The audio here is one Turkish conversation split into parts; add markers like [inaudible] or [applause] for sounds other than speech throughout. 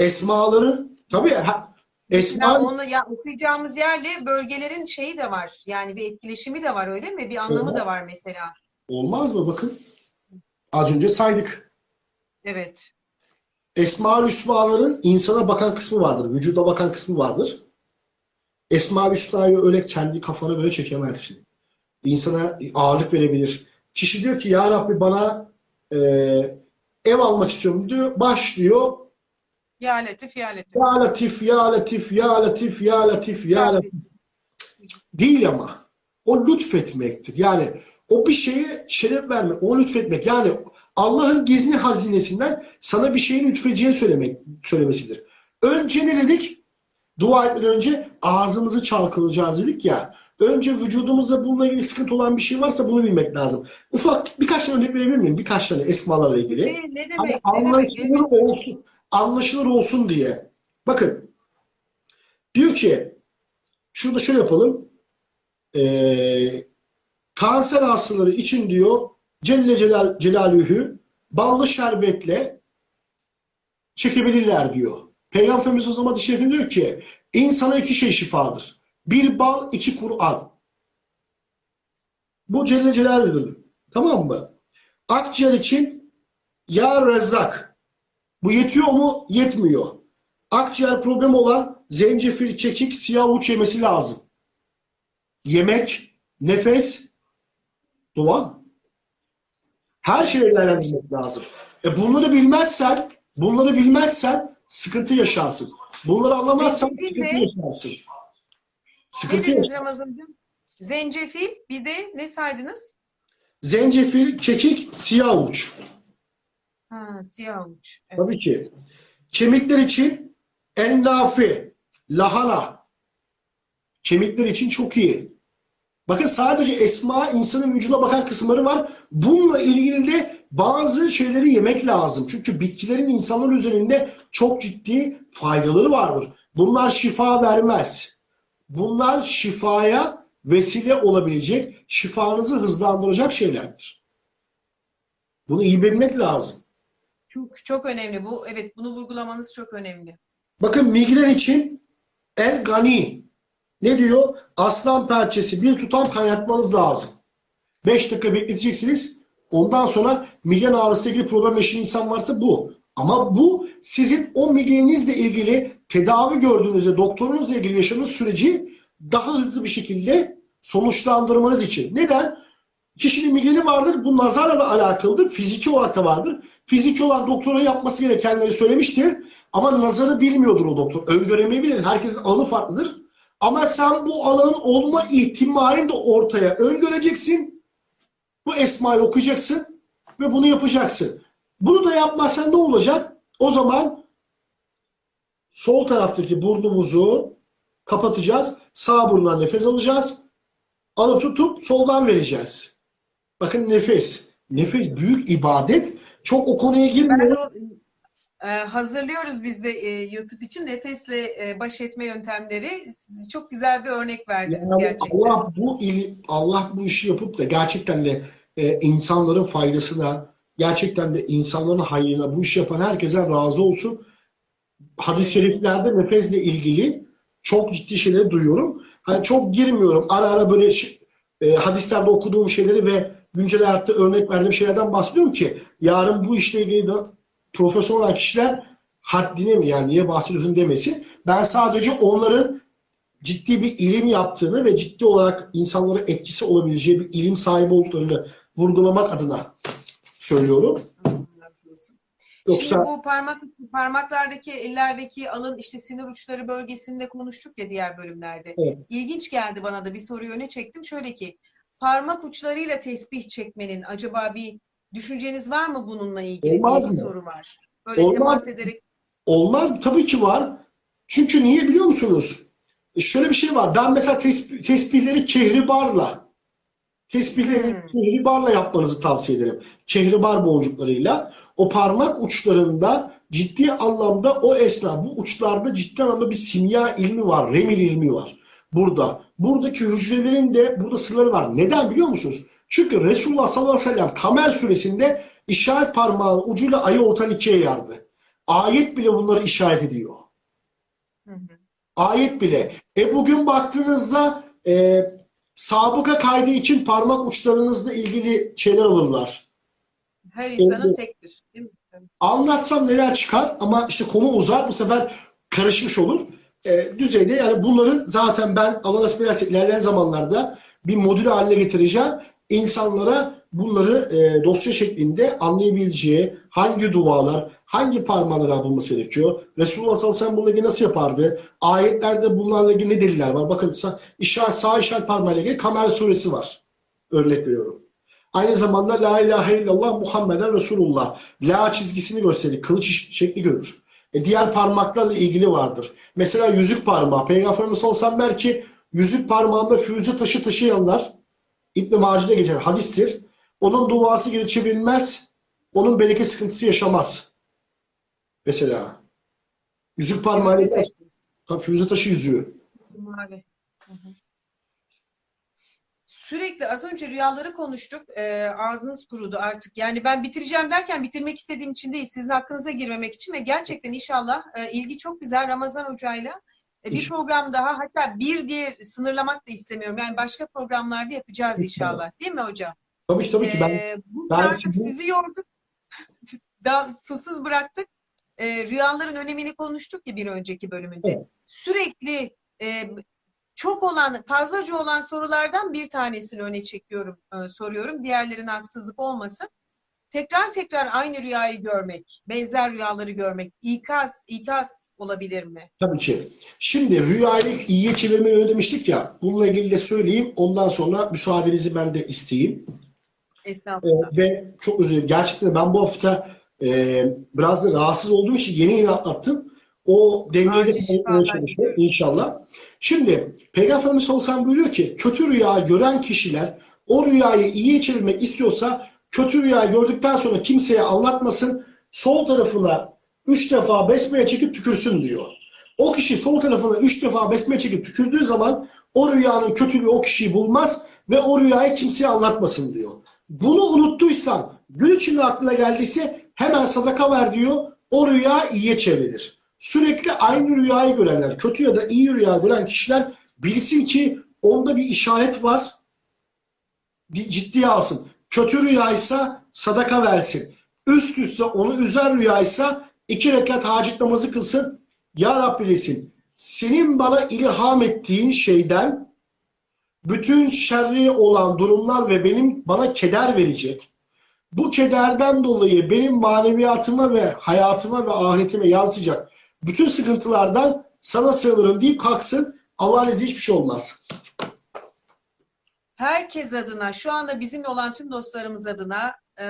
Esmaların tabii ha, esma Ya onu ya okuyacağımız yerle bölgelerin şeyi de var. Yani bir etkileşimi de var öyle mi? Bir anlamı da var mesela. olmaz mı? Bakın az önce saydık. Evet. Esma-ül Hüsna'ların insana bakan kısmı vardır. Vücuda bakan kısmı vardır. Esma-ül Hüsna'yı öyle kendi kafana böyle çekemezsin. İnsana ağırlık verebilir. Kişi diyor ki ya Rabbi bana e, ev almak istiyorum diyor. Başlıyor. Ya Latif, ya Latif. Ya Latif, Ya Latif, Ya Latif, Ya Latif, Ya Latif. Değil ama. O lütfetmektir. Yani o bir şeye şeref vermek, o lütfetmek. Yani Allah'ın gizli hazinesinden sana bir şeyin lütfedeceğini söylemek, söylemesidir. Önce ne dedik? Dua etmeden önce ağzımızı çalkalayacağız dedik ya. Önce vücudumuzda bununla ilgili sıkıntı olan bir şey varsa bunu bilmek lazım. Ufak birkaç tane örnek verebilir miyim? Birkaç tane esmalarla ilgili. Ne, ne Hani demek? Ne demek? olsun, anlaşılır olsun diye. Bakın. Diyor ki şurada şöyle yapalım. Ee, kanser hastaları için diyor Celle Celal, Celaluhu ballı şerbetle çekebilirler diyor. Peygamberimiz o zaman şerifinde diyor ki insana iki şey şifadır. Bir bal, iki Kur'an. Bu Celle Celaluhu'dur. Tamam mı? Akciğer için ya Rezzak. Bu yetiyor mu? Yetmiyor. Akciğer problemi olan zencefil, kekik, siyah uç yemesi lazım. Yemek, nefes, dua. Her şeyi değerlendirmek lazım. E bunları bilmezsen, bunları bilmezsen sıkıntı yaşarsın. Bunları anlamazsan Peki, sıkıntı ne? yaşarsın. Ne Sıkıntı dediniz yaşarsın. Ramazan'cığım? Zencefil, bir de ne saydınız? Zencefil, kekik, siyah uç. Siyah uç. Evet. Tabii ki. Kemikler için ennafi, lahana. Kemikler için çok iyi. Bakın sadece esma insanın vücuduna bakan kısımları var. Bununla ilgili de bazı şeyleri yemek lazım. Çünkü bitkilerin insanlar üzerinde çok ciddi faydaları vardır. Bunlar şifa vermez. Bunlar şifaya vesile olabilecek, şifanızı hızlandıracak şeylerdir. Bunu iyi bilmek lazım. Çok, çok önemli bu. Evet, bunu vurgulamanız çok önemli. Bakın migren için el gani. Ne diyor? Aslan pençesi bir tutam kaynatmanız lazım. 5 dakika bekleteceksiniz. Ondan sonra migren ağrısı ilgili problem yaşayan insan varsa bu. Ama bu sizin o migreninizle ilgili tedavi gördüğünüzde doktorunuzla ilgili yaşadığınız süreci daha hızlı bir şekilde sonuçlandırmanız için. Neden? Kişinin migreni vardır. Bu nazarla alakalıdır. Fiziki olarak da vardır. Fiziki olarak doktora yapması gerekenleri söylemiştir. Ama nazarı bilmiyordur o doktor. Öngöremeyebilir. Herkesin alanı farklıdır. Ama sen bu alanın olma ihtimalini de ortaya öngöreceksin. Bu esmayı okuyacaksın ve bunu yapacaksın. Bunu da yapmazsan ne olacak? O zaman sol taraftaki burnumuzu kapatacağız. Sağ burundan nefes alacağız. Alıp tutup soldan vereceğiz. Bakın nefes. Nefes büyük ibadet. Çok o konuya girmiyorum. e, hazırlıyoruz biz de e, YouTube için nefesle e, baş etme yöntemleri. Siz Çok güzel bir örnek verdiniz Yani gerçekten. Allah bu ili, Allah bu işi yapıp da gerçekten de e, insanların faydasına, gerçekten de insanların hayrına bu işi yapan herkese razı olsun. Hadis-i şeriflerde nefesle ilgili çok ciddi şeyleri duyuyorum. Hani çok girmiyorum. Ara ara böyle e, hadislerde okuduğum şeyleri ve güncel hayatta örnek verdiğim şeylerden bahsediyorum ki yarın bu işle ilgili de profesyonel olan kişiler haddine mi yani niye bahsediyorsun demesin. Ben sadece onların ciddi bir ilim yaptığını ve ciddi olarak insanlara etkisi olabileceği bir ilim sahibi olduklarını vurgulamak adına söylüyorum. Yoksa Şimdi bu parmak parmaklardaki, ellerdeki alın işte sinir uçları bölgesinde konuştuk ya diğer bölümlerde. Evet. İlginç geldi bana da bir soruyu öne çektim. Şöyle ki parmak uçlarıyla tesbih çekmenin acaba bir düşünceniz var mı bununla ilgili Olmaz diye bir mı? soru var. Böyle Olmaz. temas ederek olmaz? Tabii ki var. Çünkü niye biliyor musunuz? E şöyle bir şey var. Ben mesela tesbih, tesbihleri kehribarla tesbihleri Hmm. kehribarla yapmanızı tavsiye ederim. Kehribar boncuklarıyla o parmak uçlarında ciddi anlamda o esna bu uçlarda ciddi anlamda bir simya ilmi var. Remil ilmi var. Burada. Buradaki hücrelerin de burada sırları var. Neden biliyor musunuz? Çünkü Resulullah sallallahu aleyhi ve sellem Kamer suresinde işaret parmağının ucuyla ayı ortadan ikiye yardı. Ayet bile bunları işaret ediyor. Hı hı. Ayet bile. E bugün baktığınızda e, sabıka kaydı için parmak uçlarınızla ilgili şeyler alırlar. Her insanın Evet. tektir. Değil mi? Anlatsam neler çıkar ama işte konu uzar bu sefer karışmış olur. E, düzeyde yani bunların zaten ben Allah nasip ederse ilerleyen zamanlarda bir modül haline getireceğim. İnsanlara bunları e, dosya şeklinde anlayabileceği hangi dualar, hangi parmağlara bulması gerekiyor. Resulullah sallallahu aleyhi ve sellem bununla ilgili nasıl yapardı? Ayetlerde bunlarla ilgili ne deliller var? Bakın işaret, sağ işaret parmağıyla ilgili Kamer suresi var. Örnek veriyorum. Aynı zamanda La ilahe illallah Muhammeden Resulullah. La çizgisini gösterir. Kılıç şekli görür. E diğer parmaklarla ilgili vardır. Mesela yüzük parmağı. Peygamberimiz sallallahu aleyhi ve sellem der ki yüzük parmağında füze taşı taşıyanlar İbn-i Maci'de geçer hadistir. Onun duası geri çevrilmez. Onun bereket sıkıntısı yaşamaz. Mesela. Yüzük parmağıyla taşı. füze taşı yüzüğü. Mavi. Hı hı. Sürekli az önce rüyaları konuştuk. Ee, ağzınız kurudu artık. Yani ben bitireceğim derken bitirmek istediğim için değil. Sizin hakkınıza girmemek için ve gerçekten inşallah e, ilgi çok güzel Ramazan Hoca'yla. E, bir İnşallah. program daha hatta bir diye sınırlamak da istemiyorum. Yani başka programlarda yapacağız İnşallah. inşallah. Değil mi hocam? Tabii tabii ki ben Ee, ben artık sizi yorduk. [laughs] Daha susuz bıraktık. Ee, rüyaların önemini konuştuk ya bir önceki bölümünde. Evet. Sürekli e, çok olan, fazlaca olan sorulardan bir tanesini öne çekiyorum, e, soruyorum. Diğerlerine haksızlık olmasın. Tekrar tekrar aynı rüyayı görmek, benzer rüyaları görmek, ikaz, ikaz olabilir mi? Tabii ki. Şimdi rüyayı iyiye çevirme yönü demiştik ya. Bununla ilgili de söyleyeyim. Ondan sonra müsaadenizi ben de isteyeyim. Ee, Estağfurullah. ve çok özür dilerim. Gerçekten ben bu hafta e, biraz da rahatsız olduğum için yeni yeni atlattım. O dengeyi de Acil kaybetmeye şifalar çalışıyorum diliyorum. inşallah. Şimdi aleyhi ve sellem buyuruyor ki kötü rüya gören kişiler o rüyayı iyiye çevirmek istiyorsa kötü rüyayı gördükten sonra kimseye anlatmasın. Sol tarafına üç defa besmeye çekip tükürsün diyor. O kişi sol tarafına üç defa besmeye çekip tükürdüğü zaman o rüyanın kötülüğü o kişiyi bulmaz ve o rüyayı kimseye anlatmasın diyor. Bunu unuttuysan, gün içinde aklına geldiyse hemen sadaka ver diyor. O rüya iyiye çevrilir. Sürekli aynı rüyayı görenler, kötü ya da iyi rüya gören kişiler bilsin ki onda bir işaret var. Di- Ciddiye alsın. Kötü rüyaysa sadaka versin. Üst üste onu üzer rüyaysa iki rekat hacet namazı kılsın. Ya Rabbi desin. Senin bana ilham ettiğin şeyden bütün şerri olan durumlar ve benim bana keder verecek. Bu kederden dolayı benim maneviyatıma ve hayatıma ve ahiretime yansıyacak bütün sıkıntılardan sana sığınırım deyip kalksın. Allah'ın izniyle hiçbir şey olmaz. Herkes adına, şu anda bizimle olan tüm dostlarımız adına e,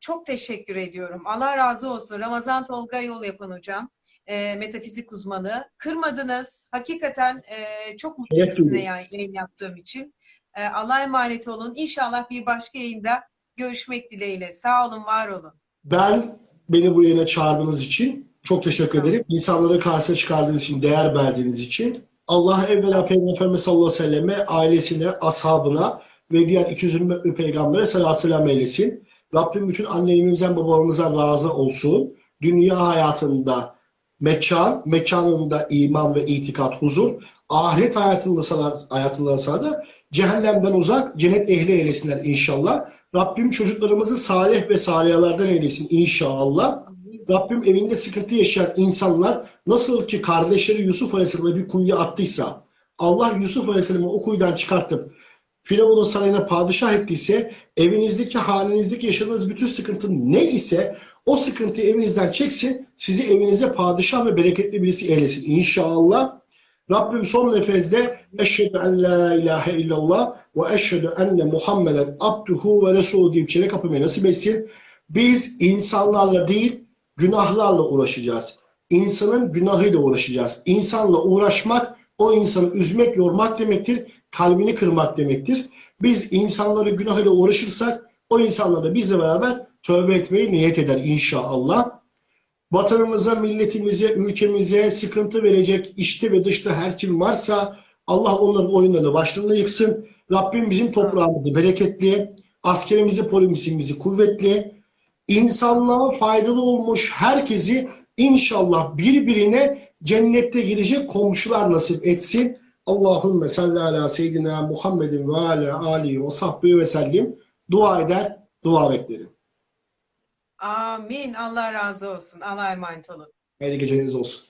çok teşekkür ediyorum. Allah razı olsun. Ramazan Tolga Yol Yapan hocam, e, metafizik uzmanı. Kırmadınız. Hakikaten e, çok mutluyum Evet, sizinle yayın, yayın yaptığım için. E, Allah'a emanet olun. İnşallah bir başka yayında görüşmek dileğiyle. Sağ olun, var olun. Ben beni bu yayına çağırdığınız için çok teşekkür ederim. İnsanları karşısına çıkardığınız için, değer verdiğiniz için. Allah evvela Peygamber Efendimiz sallallahu aleyhi ve selleme, ailesine, ashabına ve diğer 220 peygambere salatü selam eylesin. Rabbim bütün annelerimizden, babalarımızdan razı olsun. Dünya hayatında mekan, mekanında iman ve itikat, huzur. Ahiret hayatında sana, hayatında da cehennemden uzak, cennet ehli eylesinler inşallah. Rabbim çocuklarımızı salih ve salihalardan eylesin inşallah. Rabbim evinde sıkıntı yaşayan insanlar nasıl ki kardeşleri Yusuf Aleyhisselam'ı bir kuyuya attıysa Allah Yusuf Aleyhisselam'ı o kuyudan çıkartıp Firavun'un sarayına padişah ettiyse evinizdeki, hanenizdeki yaşadığınız bütün sıkıntı ne ise o sıkıntıyı evinizden çeksin. Sizi evinizde padişah ve bereketli birisi eylesin inşallah. Rabbim son nefeste eşhedü en la ilahe illallah ve eşhedü enne Muhammeden abduhu ve resulü deyip çene kapımayı nasip etsin. Biz insanlarla değil günahlarla uğraşacağız. İnsanın günahıyla uğraşacağız. İnsanla uğraşmak o insanı üzmek, yormak demektir. Kalbini kırmak demektir. Biz insanları günahıyla uğraşırsak o insanlar da bizle beraber tövbe etmeyi niyet eder inşallah. Vatanımıza, milletimize, ülkemize sıkıntı verecek işte ve dışta her kim varsa Allah onların oyunlarını başlarına yıksın. Rabbim bizim toprağımızı bereketli, askerimizi, polisimizi kuvvetli, insanlığa faydalı olmuş herkesi İnşallah birbirine cennette gidecek komşular nasip etsin. Allahümme salli ala seyyidina Muhammedin ve ala alihi ve sahbihi ve sellim. Dua eder, dua beklerim. Amin. Allah razı olsun. Allah'a emanet olun. Hayırlı geceleriniz olsun.